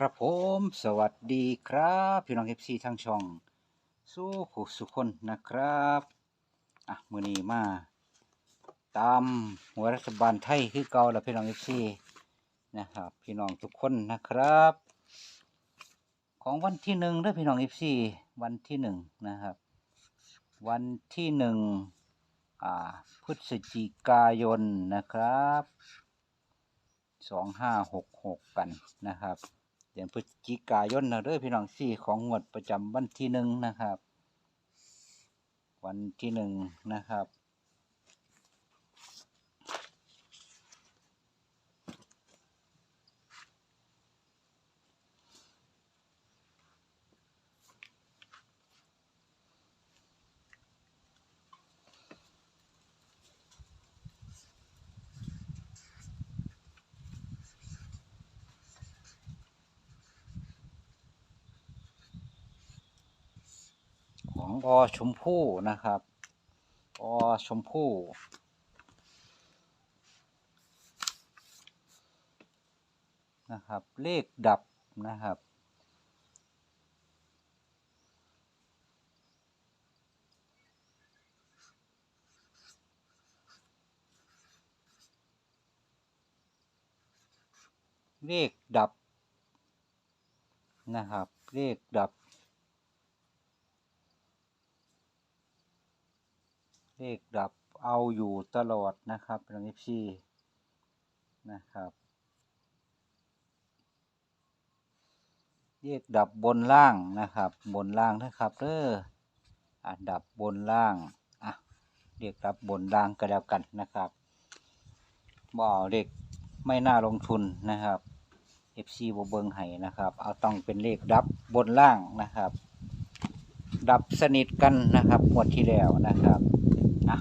ครับผม สวัสดีครับ พี่น้องเอฟซีทางช่อง สู้ผู้สุขคนนะครับอะมือนี้มา ตามหัวรัฐบาลไทยคือเก่าแล้วพี่น้องเอฟซีนะครับ พี่น้องทุกคนนะครับ ของวันที่หนึ่งด้อพี่น้องเอฟซีวันที่หนึ่งนะครับ วันที่หนึ่งอ่าพฤศจิกายนนะครับสองห้าหกหกกันนะครับ ดือนพฤศจิกายนนะเด้อพี่น้องสี่ของงวดประจำวันที่หนึ่งนะครับ วันที่หนึ่งนะครับ องอชมพู่นะครับอชมพู่ นะครับ เลขดับนะครับ เลขดับนะครับ เลขดับ เลขดับเอาอยู่ตลอดนะครับพี่น้องเอฟซีนะครับ เลขดับบนล่างนะครับ บนล่างนะครับเด้ออะดับบนล่างอะเลขดับบนล่างก็แล้วกันนะครับบ่เอาเลขไม่น่าลงทุนนะครับ FC บเบิงไห้นะครับ เอาต้องเป็นเลขดับบนล่างนะครับ ดับสนิทกันนะครับงวดที่แล้วนะครับ อะ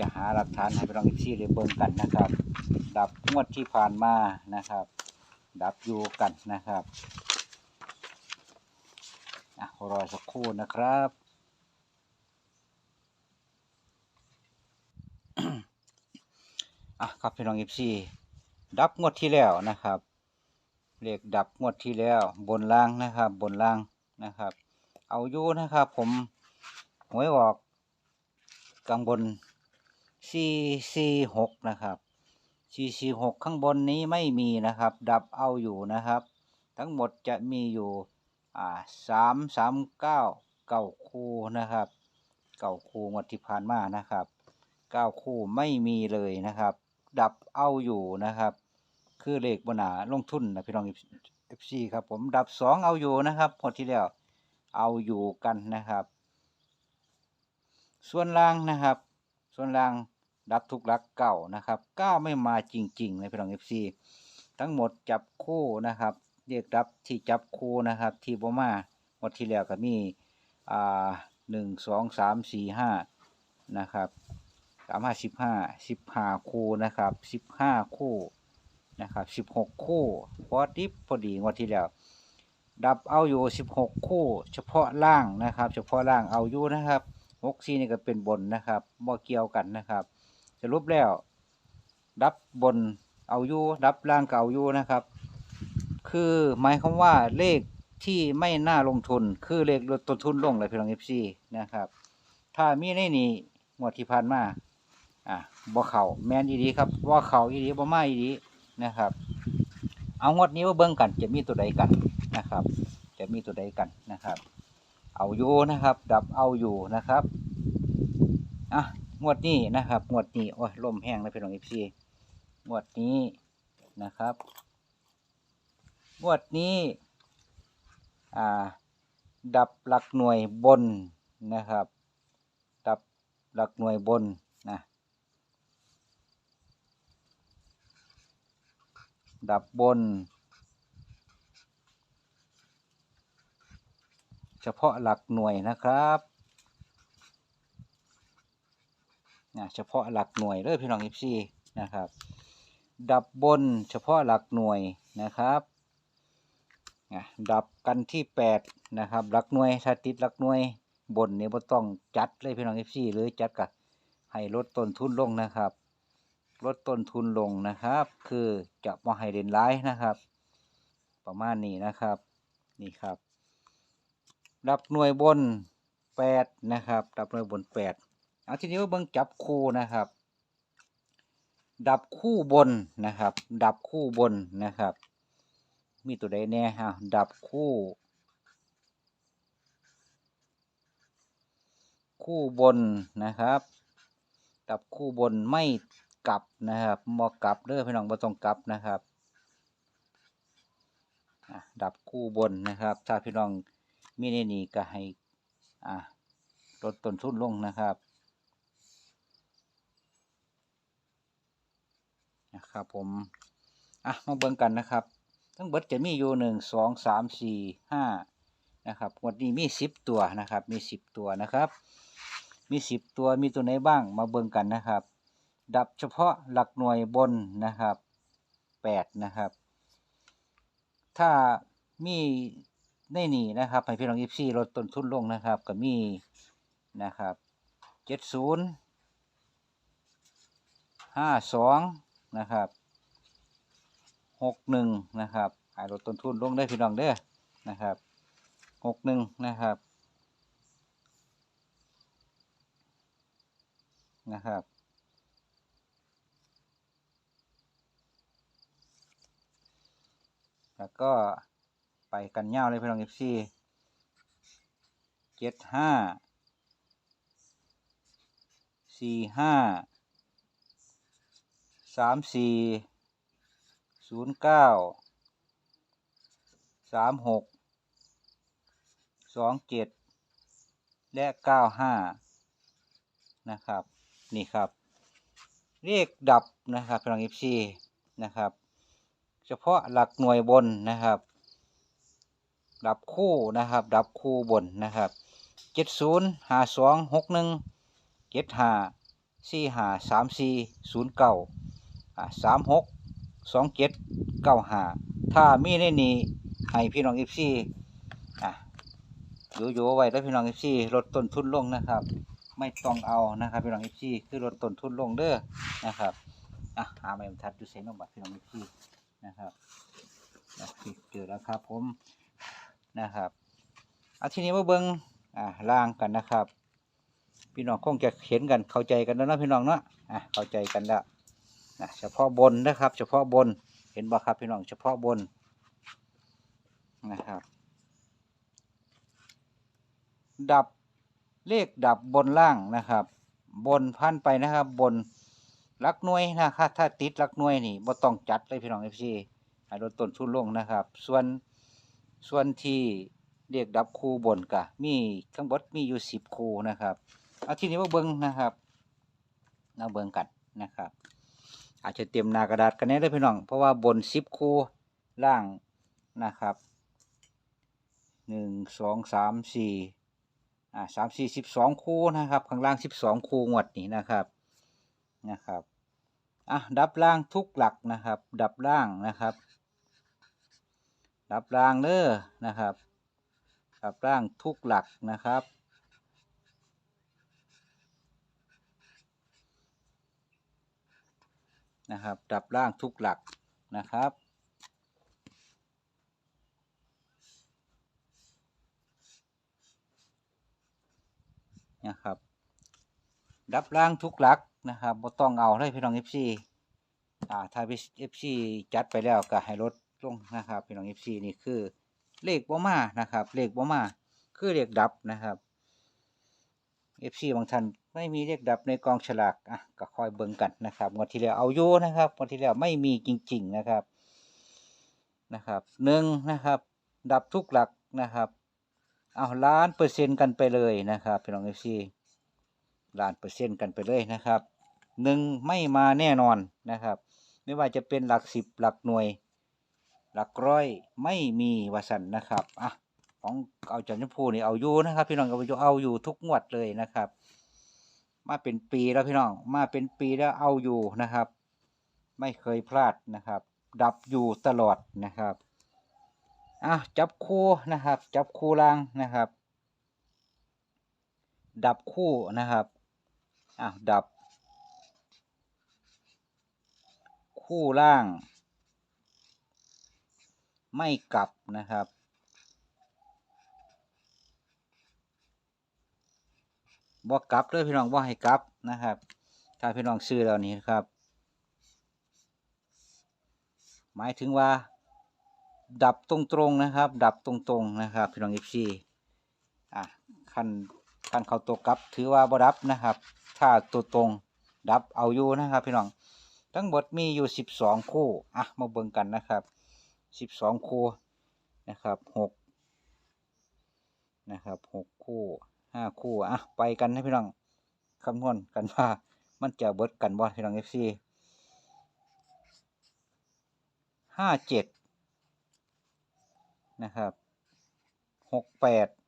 จะหาหลักฐานให้พี่น้อง FC ได้เบิ่งกันนะครับ ดับงวดที่ผ่านมานะครับ ดับอยู่กันนะครับอะรอสักครู่นะครับอะครับพี่น้อง FC ดับงวดที่แล้วนะครับเลขดับงวดที่แล้วบนล่างนะครับ บนล่างนะครับ เอาอยู่นะครับ ผมหวยออก กลางบน446นะครับ446ข้างบนนี้ไม่มีนะครับ ดับเอาอยู่นะครับ ทั้งหมดจะมีอยู่อ่า339เก้าคู่นะครับ เก้าคู่งวดที่ผ่านมานะครับเก้าคู่ไม่มีเลยนะครับ ดับเอาอยู่นะครับ คือเลขบนาลงทุนนะพี่น้องเอฟซีครับผมดับสองเอาอยู่นะครับพอที่แล้วเอาอยู่กันนะครับ ส่วนล่างนะครับ ส่วนล่างดับทุกหลักเก่านะครับเก้าไม่มาจริงๆนพี่น้องเอฟซีทั้งหมดจับคู่นะครับเรียกดับที่จับคู่นะครับ ที่บมาหมดที่แล้วก็มีอ่าหนึ่งสองสามสี่ห้านะครับสามห้าสิบห้าสิบห้าคู่นะครับสิบห้าคู่นะครับสิบหกคู่พอดิบพอดีงวดที่แล้ว ดับเอาอยู่สิบหกคู่ เฉพาะล่างนะครับ เฉพาะล่างเอาอยู่นะครับ หกซีนี่ก็เป็นบนนะครับบ่เกี่ยวกันนะครับสรุปแล้ว ดับบนเอาอยู่ดับล่างก็เอาอยู่นะครับ คือหมายความว่าเลขที่ไม่น่าลงทุนคือเลขลดต้นทุนลงเลยพี่น้องเอฟซีนะครับ ถ้ามีในนี้งวดที่ผ่านมาอะบ่เข่าแมนอีดีครับว่าเข่าอีดีบ่มาอีดีนะครับ เอางวดนี้ว่าเบิ่งกันจะมีตัวใดกันนะครับ จะมีตัวใดกัน เอาอยู่นะครับ ดับเอาอยู่นะครับอะงวดนี้นะครับงวดนี้โอ้ยลมแห้งแล้วพี่น้องเอฟซีงวดนี้นะครับงวดนี้อ่าดับหลักหน่วยบนนะครับ ดับหลักหน่วยบนนะดับบน เฉ พาะหลักหน่วยนะครับนะเฉพาะหลักหน่วยเลยพี่น้องอีซีนะครับ ดับบนเฉพาะหลักหน่วยนะครับนะดับกันที่แปดนะครับหลักหน่วยถ้าติดหลักหน่วยบนเนี่ยบ่ต้องจัดเลยพี่น้องอีซีหรือจัดกับให้ลดต้นทุนลงนะครับลดต้นทุนลงนะครับ คือจะมาให้เด่นร้ายนะครับ ประมาณนี้นะครับ นี่ครับ รับหน่วยบนแปดนะครับรับหน่วยบนแปดเอาทีนี้ว่าเบิ่งจับคู่นะครับ ดับคู่บนนะครับ ดับคู่บนนะครับ มีตัวใดแน่ฮะดับคู่ คู่บนนะครับ ดับคู่บนไม่กลับนะครับบ่กลับเด้อพี่น้องบ่ต้องกลับนะครับดับคู่บนนะครับ ถ้าพี่น้อง มีในนี้ก็ให้ อะลดต้นทุนลงนะครับ นะครับผม อะ มาเบิ่งกันนะครับ ทั้งเบิดจะมีอยู่หนึ่งสองสามสี่ห้านะครับวันนี้มีสิบตัวนะครับ มีสิบตัวนะครับ มีสิบตัวมีตัวไหนบ้างมาเบิ่งกันนะครับ ดับเฉพาะหลักหน่วยบนนะครับแปดนะครับ ถ้ามี ในนี่นะครับให้พี่น้องยิปซีลดต้นทุนลงนะครับก็มีนะครับเจ็ดศูนย์ห้าสองนะครับหกหนึ่งนะครับให้ลดต้นทุนลงได้พี่น้องเด้อนะครับหกหนึ่งนะครับนะครับแล้วก็ ไปกันยาเลยพี่น้องเอฟซีเจ็ดห้าสี่ห้าสามสี่ศูนย์เก้าสามหกสองเจ็ดและเก้าห้านะครับ นี่ครับเรียกดับนะครับพี่น้องเอฟซีนะครับ เฉพาะหลักหน่วยบนนะครับ ดับคู่นะครับ ดับคู่บนนะครับเจ็ดศูนย์หาสองหกหนึ่งเจ็ดห้าสี่ห้าสามสี่ศูนย์เก้าสามหกสองเจ็ดเก้าห้าถ้ามีในนี้ให้พี่น้องเอฟซีอะอยู่อยู่ไว้แล้วพี่น้องเอฟซีลดต้นทุนลงนะครับ ไม่ต้องเอานะครับพี่น้องเอฟซีคือลดต้นทุนลงเด้อนะครับอะหาไม่บรรทัดดูเสียงน้องบัตรพี่น้องเอฟซีนะครับนะครับเจอแล้วครับผม นะครับเอาทีนี้มาเบิ้งอ่าล่างกันนะครับ พี่น้องคงจะเห็นกันเข้าใจกันแล้วนะพี่น้องเนาะอะเข้าใจกันแล้วนะเฉพาะบนนะครับ เฉพาะบนเห็นบ่ครับพี่น้องเฉพาะบนนะครับ ดับเลขดับบนล่างนะครับ บนพันไปนะครับ บนลักหน่วยนะครับถ้าติดลักหน่วยนี่บ่ต้องจัดเลยพี่น้องเอฟซีให้ลดต้นทุนลงนะครับ ส่วน ส่วนที่เรียกดับคูบนกะมีทั้งหมดมีอยู่สิบคูนะครับ เอาทีนี้มาเบิ้งนะครับมาเบิ้งกันนะครับ อาจจะเตรียมหนากระดาษกันแน่เลยพี่น้อง เพราะว่าบนสิบคูล่างนะครับหนึ่งสองสามสี่อ่าสามสี่สิบสองคูนะครับ ข้างล่างสิบสองคูงวดนี้นะครับนะครับอะดับล่างทุกหลักนะครับ ดับล่างนะครับ ดับล่างเด้อนะครับดับล่างทุกหลักนะครับ นะครับ ดับล่างทุกหลักนะครับ นะครับ ดับล่างทุกหลักนะครับบ่ต้องเอาเลยพี่น้องเอฟซีอ่าถ้าเอฟซีจัดไปแล้วก็ให้ลด ลงนะครับพี่น้องเอฟซีนี่คือ เลขบ่มานะครับ เลขบ่มา คือเลขดับนะครับเอฟซีบางท่านไม่มีเลขดับในกองฉลากอะก็คอยเบิ่งกันนะครับงวดที่แล้วเอาอยู่นะครับงวดที่แล้วไม่มีจริง ๆนะครับนะครับหนึ่งนะครับ ดับทุกหลักนะครับเอาล้านเปอร์เซ็นต์กันไปเลยนะครับพี่น้องเอฟซีล้านเปอร์เซ็นต์กันไปเลยนะครับหนึ่งไม่มาแน่นอนนะครับ ไม่ว่าจะเป็นหลักสิบหลักหน่วย หลักร้อยไม่มีวาสันนะครับอะของเอาจันทพูนี่เอาอยู่นะครับ พี่น้องเอาอยู่เอาอยู่ทุกงวดเลยนะครับ มาเป็นปีแล้วพี่น้องมาเป็นปีแล้วเอาอยู่นะครับ ไม่เคยพลาดนะครับ ดับอยู่ตลอดนะครับอะจับคู่นะครับ จับคู่ล่างนะครับ ดับคู่นะครับอะดับ คู่ล่าง ไม่กลับนะครับ บ่กลับเลยพี่น้องบ่ให้กลับนะครับ ถ้าพี่น้องซื้อแล้วนี้ครับ หมายถึงว่า ดับตรงๆนะครับ ดับตรงๆนะครับ พี่น้อง FC อะคันคันเขาตัวกลับ ถือว่าบ่ดับนะครับ ถ้าตัวตรงดับเอาอยู่นะครับ พี่น้องทั้งหมดมีอยู่ 12 คู่ อะ มาเบิ่งกันนะครับ 12คู่นะครับ6นะครับ6คู่5คู่อะไปกันนะพี่น้องคำนวณกันว่ามันจะเบิดกันบ่พี่น้อง FC 57นะครับ68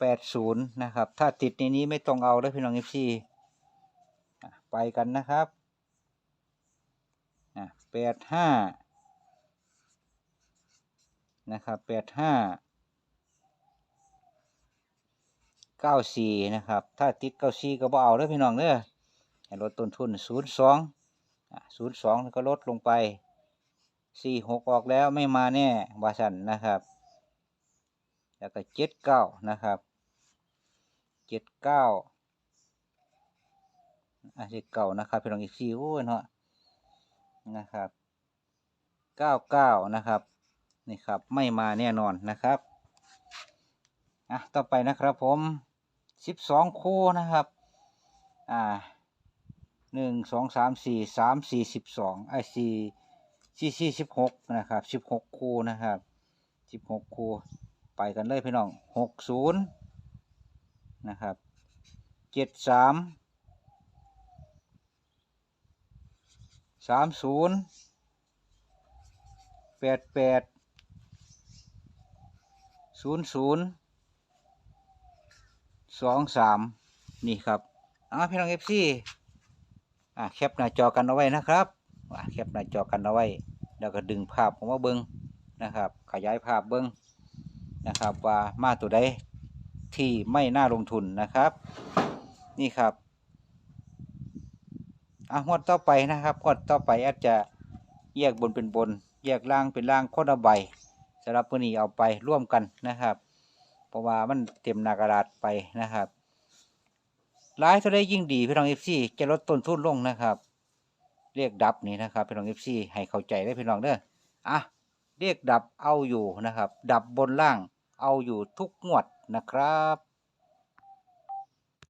80นะครับ ถ้าติดในนี้ไม่ต้องเอาแล้วพี่น้อง FC อะไปกันนะครับะแปดห้านะครับแปดห้าเก้าสี่นะครับ ถ้าติดเก้าสี่ก็บ่เอาเด้พี่น้องเด้อให้ลดต้นทุนศูนย์สองศูนย์สองก็ลดลงไปสี่หกออกแล้วไม่มาแน่บาสันนะครับ แล้วก็เจ็ดเก้านะครับเจ็ดเก้าอาจจะเก่านะครับพี่น้องอีกสี่โอ้ยเนาะ นะครับ99นะครับนี่ครับไม่มาแน่นอนนะครับอะต่อไปนะครับผมสิบสองคู่นะครับอ่าหนึ่งสองสามสี่สามสี่สิบสองไอสี่สี่สี่สิบหกนะครับสิบหกคู่นะครับสิบหกคู่ไปกันเลยพี่น้องหกศูนย์นะครับเจ็ดสาม สามศูนย์แปดแปดศูนย์ศูนย์สองสามนี่ครับอ่าพี่น้องเอฟซีอ่าแคปหน้าจอกันเอาไว้นะครับอ่าแคปหน้าจอกันเอาไว้แล้วก็ดึงภาพออกมาเบิ้งนะครับ ขยายภาพเบิ้งนะครับว่ามาตัวใดที่ไม่น่าลงทุนนะครับ นี่ครับ อะงวดต่อไปนะครับงวดต่อไปอาจจะแยกบนเป็นบน แยกล่างเป็นล่างคนละใบสำหรับตัวนี้เอาไปร่วมกันนะครับ เพราะว่ามันเต็มหนากระดาษไปนะครับหลายเท่าได้ยิ่งดีพี่น้องเอฟซีจะลดต้นทุนลงนะครับ เรียกดับนี่นะครับพี่น้องเอฟซีให้เข้าใจได้พี่น้องเด้ออะเรียกดับเอาอยู่นะครับ ดับบนล่างเอาอยู่ทุกงวดนะครับ